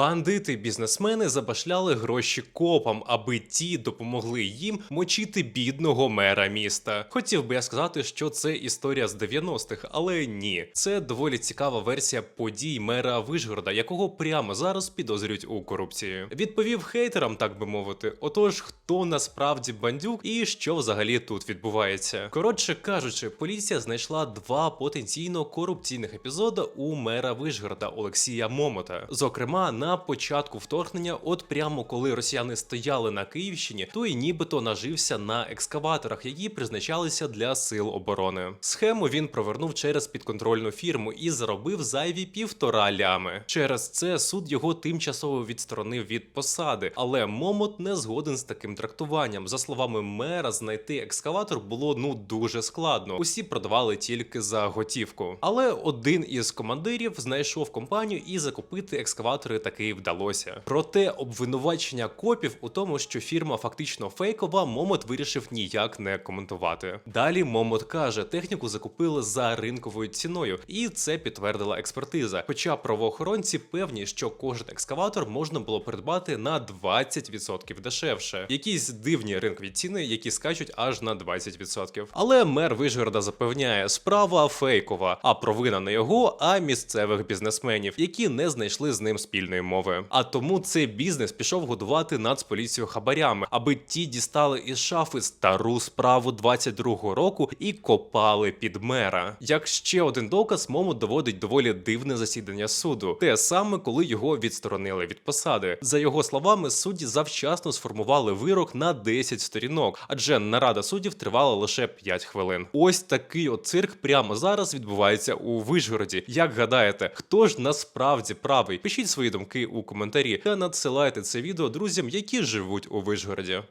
Бандити бізнесмени забашляли гроші копам, аби ті допомогли їм мочити бідного мера міста. Хотів би я сказати, що це історія з 90-х, але ні, це доволі цікава версія подій мера Вишгорода, якого прямо зараз підозрюють у корупції. Відповів хейтерам, так би мовити. Отож, хто насправді бандюк і що взагалі тут відбувається? Коротше кажучи, поліція знайшла два потенційно корупційних епізоди у мера Вишгорода Олексія Момота. Зокрема, на початку вторгнення, от прямо коли росіяни стояли на Київщині, той нібито нажився на екскаваторах, які призначалися для сил оборони. Схему він провернув через підконтрольну фірму і заробив зайві півтора лями. Через це суд його тимчасово відсторонив від посади, але Момот не згоден з таким трактуванням. За словами мера, знайти екскаватор було ну дуже складно. Усі продавали тільки за готівку. Але один із командирів знайшов компанію і закупити екскаватори таки вдалося. Проте обвинувачення копів у тому, що фірма фактично фейкова, Момот вирішив ніяк не коментувати. Далі Момот каже, техніку закупили за ринковою ціною, і це підтвердила експертиза. Хоча правоохоронці певні, що кожен екскаватор можна було придбати на 20% дешевше. Якісь дивні ринкові ціни, які скачуть аж на 20%. Але мер Вишгорода запевняє, справа фейкова, а провина не його, а місцевих бізнесменів, які не знайшли з ним спільної мови. А тому цей бізнес пішов годувати нацполіцію хабарями, аби ті дістали із шафи стару справу 22-го року і копали під мера. Як ще один доказ, мому доводить доволі дивне засідання суду. Те саме, коли його відсторонили від посади. За його словами, судді завчасно сформували вирок на 10 сторінок, адже нарада суддів тривала лише 5 хвилин. Ось такий от цирк прямо зараз відбувається у Вишгороді. Як гадаєте, хто ж насправді правий? Пишіть свої думки у коментарі та надсилайте це відео друзям, які живуть у Вишгороді.